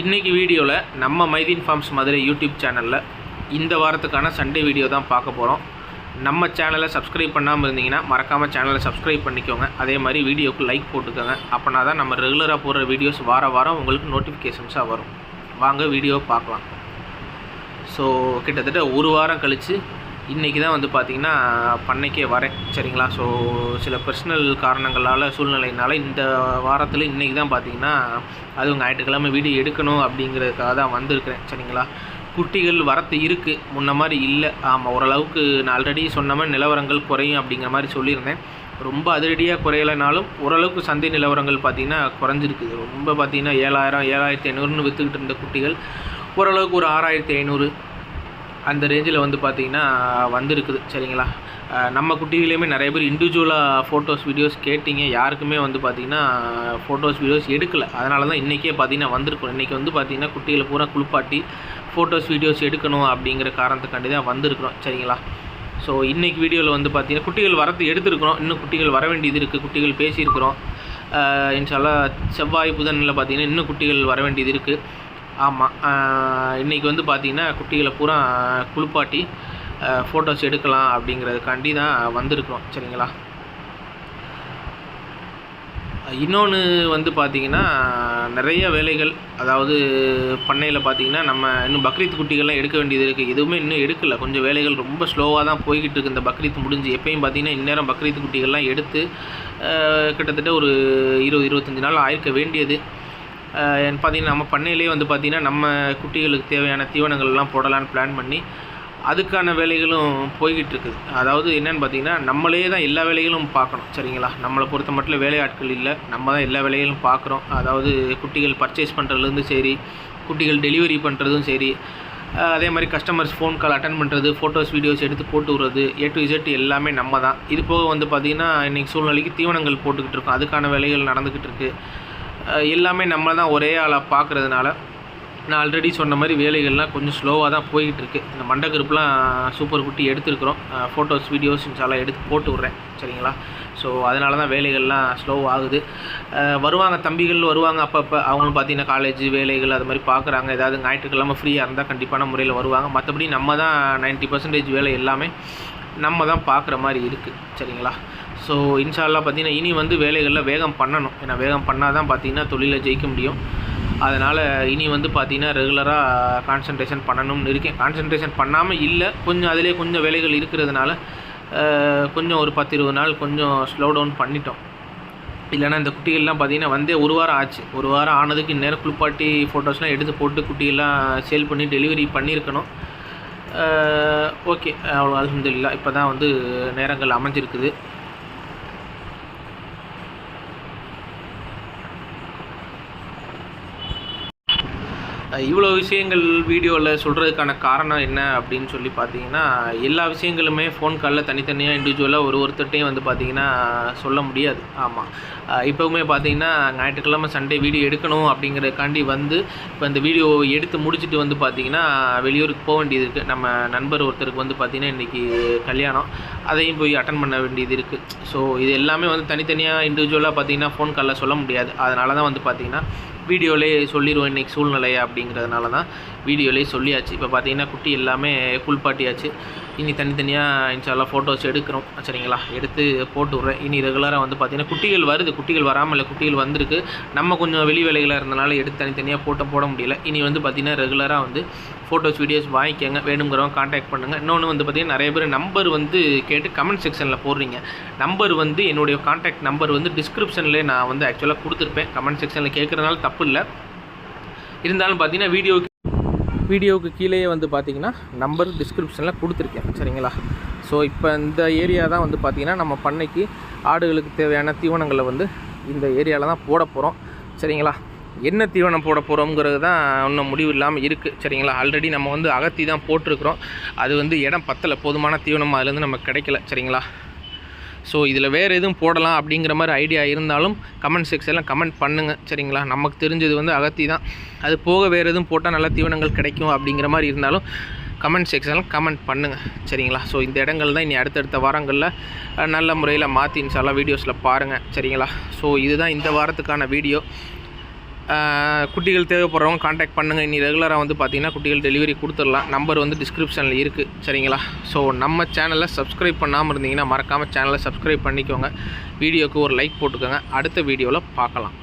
இன்றைக்கி வீடியோவில் நம்ம மைதீன் ஃபார்ம்ஸ் மதுரை யூடியூப் சேனலில் இந்த வாரத்துக்கான சண்டே வீடியோ தான் பார்க்க போகிறோம் நம்ம சேனலை சப்ஸ்கிரைப் பண்ணாமல் இருந்தீங்கன்னா மறக்காமல் சேனலை சப்ஸ்கிரைப் பண்ணிக்கோங்க. அதே மாதிரி வீடியோக்கு லைக் போட்டுக்கோங்க. அப்போனா தான் நம்ம ரெகுலராக போடுற வீடியோஸ் வார வாரம் உங்களுக்கு நோட்டிஃபிகேஷன்ஸாக வரும். வாங்க வீடியோ பார்க்கலாம். ஸோ கிட்டத்தட்ட ஒரு வாரம் கழித்து இன்றைக்கி தான் வந்து பார்த்திங்கன்னா பண்ணைக்கே வரேன் சரிங்களா? ஸோ சில பர்சனல் காரணங்களால் சூழ்நிலையினால இந்த வாரத்தில் இன்றைக்கி தான் பார்த்தீங்கன்னா அதுவும் ஞாயிற்றுக்கிழமை வீடியோ எடுக்கணும் அப்படிங்கிறதுக்காக தான் வந்திருக்கிறேன் சரிங்களா? குட்டிகள் வரத்து இருக்குது முன்ன மாதிரி இல்லை. ஆமாம் ஓரளவுக்கு நான் ஆல்ரெடி சொன்ன மாதிரி நிலவரங்கள் குறையும் அப்படிங்கிற மாதிரி சொல்லியிருந்தேன். ரொம்ப அதிரடியாக குறையலைனாலும் ஓரளவுக்கு சந்தை நிலவரங்கள் பார்த்திங்கன்னா குறைஞ்சிருக்குது ரொம்ப பார்த்திங்கன்னா ஏழாயிரம் ஏழாயிரத்தி ஐநூறுன்னு விற்றுக்கிட்டு இருந்த குட்டிகள் ஓரளவுக்கு ஒரு ஆறாயிரத்தி ஐநூறு அந்த ரேஞ்சில் வந்து பார்த்திங்கன்னா வந்திருக்குது. சரிங்களா? நம்ம குட்டிகளையுமே நிறைய பேர் இண்டிவிஜுவலாக ஃபோட்டோஸ் வீடியோஸ் கேட்டிங்க. யாருக்குமே வந்து பார்த்திங்கன்னா ஃபோட்டோஸ் வீடியோஸ் எடுக்கலை. அதனால தான் இன்றைக்கே பார்த்திங்கன்னா வந்திருக்கும். இன்றைக்கி வந்து பார்த்திங்கன்னா குட்டிகளை பூரா குளிப்பாட்டி ஃபோட்டோஸ் வீடியோஸ் எடுக்கணும் அப்படிங்கிற காரணத்துக்காண்டி தான் வந்திருக்கிறோம். சரிங்களா? ஸோ இன்றைக்கி வீடியோவில் வந்து பார்த்திங்கன்னா குட்டிகள் வரத்து எடுத்துருக்குறோம். இன்னும் குட்டிகள் வர வேண்டியது இருக்குது குட்டிகள் பேசியிருக்கிறோம். அஹ் இன்ஷால்லா செவ்வாய் புதனில் பார்த்திங்கன்னா இன்னும் குட்டிகள் வர வேண்டியது இருக்குது ஆமாம் இன்றைக்கி வந்து பார்த்திங்கன்னா குட்டிகளை பூரா குளிப்பாட்டி ஃபோட்டோஸ் எடுக்கலாம் அப்படிங்கிறதுக்காண்டி தான் வந்திருக்கிறோம். சரிங்களா? இன்னொன்று வந்து பார்த்திங்கன்னா நிறைய வேலைகள் அதாவது பண்ணையில் பார்த்திங்கன்னா நம்ம இன்னும் பக்ரீத் குட்டிகள்லாம் எடுக்க வேண்டியது இருக்குது எதுவுமே இன்னும் எடுக்கலை. கொஞ்சம் வேலைகள் ரொம்ப ஸ்லோவாக தான் போய்கிட்டு இருக்குது இந்த பக்ரீத் முடிஞ்சு. எப்பயும் பார்த்திங்கன்னா இந்நேரம் பக்ரீத் குட்டிகள்லாம் எடுத்து கிட்டத்தட்ட ஒரு இருபது இருபத்தஞ்சி நாள் ஆயிருக்க வேண்டியது. பார்த்திங்கன்னா நம்ம பண்ணையிலே வந்து பார்த்திங்கன்னா நம்ம குட்டிகளுக்கு தேவையான தீவனங்கள்லாம் போடலான்னு பிளான் பண்ணி அதுக்கான வேலைகளும் போய்கிட்டு இருக்குது. அதாவது என்னென்னு பார்த்தீங்கன்னா நம்மளே தான் எல்லா வேலைகளும் பார்க்கணும் சரிங்களா? நம்மளை பொறுத்த மட்டும் வேலையாட்கள் இல்லை நம்ம தான் எல்லா வேலைகளும் பார்க்குறோம். அதாவது குட்டிகள் பர்ச்சேஸ் பண்ணுறதுலேருந்து சரி குட்டிகள் டெலிவரி பண்ணுறதும் சரி அதே மாதிரி கஸ்டமர்ஸ் ஃபோன் கால் அட்டன் பண்ணுறது ஃபோட்டோஸ் வீடியோஸ் எடுத்து போட்டு விடுறது ஏ டு இசட் எல்லாமே நம்ம தான். இது போக வந்து பார்த்திங்கன்னா இன்றைக்கி சூழ்நிலைக்கு தீவனங்கள் போட்டுக்கிட்டு இருக்கோம். அதுக்கான வேலைகள் நடந்துக்கிட்டு இருக்குது எல்லாமே நம்ம தான் ஒரே ஆளாக பார்க்குறதுனால நான் ஆல்ரெடி சொன்ன மாதிரி வேலைகள்லாம் கொஞ்சம் ஸ்லோவாக தான் போய்கிட்டு இருக்குது இந்த மண்டக்கருப்புலாம் சூப்பர் குட்டி எடுத்துருக்குறோம். ஃபோட்டோஸ் வீடியோஸ் இன்ஷால்லாம் எடுத்து போட்டு விட்றேன். சரிங்களா? ஸோ அதனால தான் வேலைகள்லாம் ஸ்லோ ஆகுது. வருவாங்க தம்பிகள் வருவாங்க அப்பப்போ. அவங்களும் பார்த்தீங்கன்னா காலேஜ் வேலைகள் அது மாதிரி பார்க்குறாங்க ஏதாவது ஞாயிற்றுக்கிழமை ஃப்ரீயாக இருந்தால் கண்டிப்பான முறையில் வருவாங்க. மற்றபடி நம்ம தான் 90% பர்சன்டேஜ் வேலை எல்லாமே நம்ம தான் பார்க்குற மாதிரி இருக்குது சரிங்களா? ஸோ இன்ஷால்லாம் பார்த்தீங்கன்னா இனி வந்து வேலைகளில் வேகம் பண்ணணும். ஏன்னா வேகம் பண்ணால் தான் பார்த்தீங்கன்னா தொழிலில் ஜெயிக்க முடியும். அதனால் இனி வந்து பார்த்தீங்கன்னா ரெகுலராக கான்சன்ட்ரேஷன் பண்ணணும்னு இருக்கேன். கான்சன்ட்ரேஷன் பண்ணாமல் இல்லை கொஞ்சம் அதிலே கொஞ்சம் வேலைகள் இருக்கிறதுனால கொஞ்சம் ஒரு பத்து இருபது நாள் கொஞ்சம் ஸ்லோ டவுன் பண்ணிட்டோம். இல்லைன்னா இந்த குட்டிகள்லாம் பார்த்தீங்கன்னா வந்தே ஒரு வாரம் ஆச்சு. ஒரு வாரம் ஆனதுக்கு இந்நேரம் குளிப்பாட்டி ஃபோட்டோஸ்லாம் எடுத்து போட்டு குட்டிகள்லாம் சேல் பண்ணி டெலிவரி பண்ணியிருக்கணும். ஓகே. அவ்வளோ அலமதுல்லா இப்போ தான் வந்து நேரங்கள் அமைஞ்சிருக்குது. இவ்வளோ விஷயங்கள் வீடியோவில் சொல்கிறதுக்கான காரணம் என்ன அப்படின்னு சொல்லி பார்த்தீங்கன்னா எல்லா விஷயங்களுமே ஃபோன் காலில் தனித்தனியாக இண்டிவிஜுவலாக ஒரு ஒருத்தட்டையும் வந்து பார்த்தீங்கன்னா சொல்ல முடியாது. ஆமாம் இப்போவுமே பார்த்தீங்கன்னா ஞாயிற்றுக்கிழமை சண்டே வீடியோ எடுக்கணும் அப்படிங்கிறதுக்காண்டி வந்து இப்போ இந்த வீடியோ எடுத்து முடிச்சுட்டு வந்து பார்த்தீங்கன்னா வெளியூருக்கு போக வேண்டியது இருக்குது நம்ம நண்பர் ஒருத்தருக்கு வந்து பார்த்திங்கன்னா இன்றைக்கி கல்யாணம். அதையும் போய் அட்டன் பண்ண வேண்டியது இருக்குது ஸோ இது எல்லாமே வந்து தனித்தனியாக இண்டிவிஜுவலாக பார்த்தீங்கன்னா ஃபோன் காலில் சொல்ல முடியாது. அதனால தான் வந்து பார்த்திங்கன்னா வீடியோலேயே சொல்லிடுவோம் இன்றைக்கி சூழ்நிலை அப்படிங்கிறதுனால தான் வீடியோலேயே சொல்லியாச்சு. இப்போ பார்த்தீங்கன்னா குட்டி எல்லாமே குளிப்பாட்டியாச்சு இனி தனித்தனியாக இன்ஷால்லாம் ஃபோட்டோஸ் எடுக்கிறோம். சரிங்களா? எடுத்து போட்டு விட்றேன். இனி ரெகுலராக வந்து பார்த்தீங்கன்னா குட்டிகள் வருது. குட்டிகள் வராமல் இல்லை குட்டிகள் வந்திருக்கு. நம்ம கொஞ்சம் வெளி வேலைகளாக இருந்தனால எடுத்து தனித்தனியாக போட்டோ போட முடியல. இனி வந்து பார்த்திங்கன்னா ரெகுலராக வந்து ஃபோட்டோஸ் வீடியோஸ் வாங்கிக்கோங்க. வேணுங்கிறவங்க காண்டாக்ட் பண்ணுங்கள் இன்னொன்று வந்து பார்த்தீங்கன்னா நிறைய பேர் நம்பர் வந்து கேட்டு கமெண்ட் செக்ஷனில் போடுறீங்க. நம்பர் வந்து என்னுடைய காண்டாக்ட் நம்பர் வந்து டிஸ்கிரிப்ஷன்லேயே நான் வந்து ஆக்சுவலாக கொடுத்துருப்பேன். கமெண்ட் செக்ஷனில் கேட்குறதுனால தப்பு இல்லை. இருந்தாலும் பார்த்தீங்கன்னா வீடியோ வீடியோவுக்கு கீழேயே வந்து பார்த்தீங்கன்னா நம்பர் டிஸ்கிரிப்ஷனில் கொடுத்துருக்கேன். சரிங்களா? ஸோ இப்போ இந்த ஏரியா தான் வந்து பார்த்திங்கன்னா நம்ம பண்ணைக்கு ஆடுகளுக்கு தேவையான தீவனங்களை வந்து இந்த ஏரியாவில் தான் போட போகிறோம் சரிங்களா? என்ன தீவனம் போட போகிறோங்கிறது தான் இன்னும் முடிவு இல்லாமல் இருக்குது சரிங்களா? ஆல்ரெடி நம்ம வந்து அகத்தி தான் போட்டிருக்கிறோம். அது வந்து இடம் பத்தலை. போதுமான தீவனம் அதுலேருந்து நமக்கு கிடைக்கல. சரிங்களா? ஸோ இதில் வேறு எதுவும் போடலாம் அப்படிங்கிற மாதிரி ஐடியா இருந்தாலும் கமெண்ட் செக்ஷனில் கமெண்ட் பண்ணுங்கள் சரிங்களா? நமக்கு தெரிஞ்சது வந்து அகத்தி தான். அது போக வேறு எதுவும் போட்டால் நல்ல தீவனங்கள் கிடைக்கும் அப்படிங்கிற மாதிரி இருந்தாலும் கமெண்ட் செக்ஷனில் கமெண்ட் பண்ணுங்கள் சரிங்களா? ஸோ இந்த இடங்கள் தான் இனி அடுத்தடுத்த வாரங்களில் நல்ல முறையில் மாற்றி இன்ஷால்லா வீடியோஸில் பாருங்கள் சரிங்களா? ஸோ இதுதான் இந்த வாரத்துக்கான வீடியோ குட்டிகள் தேவைப்படுறவங்க காண்டாக்ட் பண்ணுங்கள் இனி ரெகுலராக வந்து பார்த்தீங்கன்னா குட்டிகள் டெலிவரி கொடுத்துடலாம். நம்பர் வந்து டிஸ்கிரிப்ஷனில் இருக்குது சரிங்களா? ஸோ நம்ம சேனலை சப்ஸ்கிரைப் பண்ணாமல் இருந்தீங்கன்னா மறக்காமல் சேனலை சப்ஸ்கிரைப் பண்ணிக்கோங்க. வீடியோக்கு ஒரு லைக் போட்டுக்கோங்க. அடுத்த வீடியோவில் பார்க்கலாம்.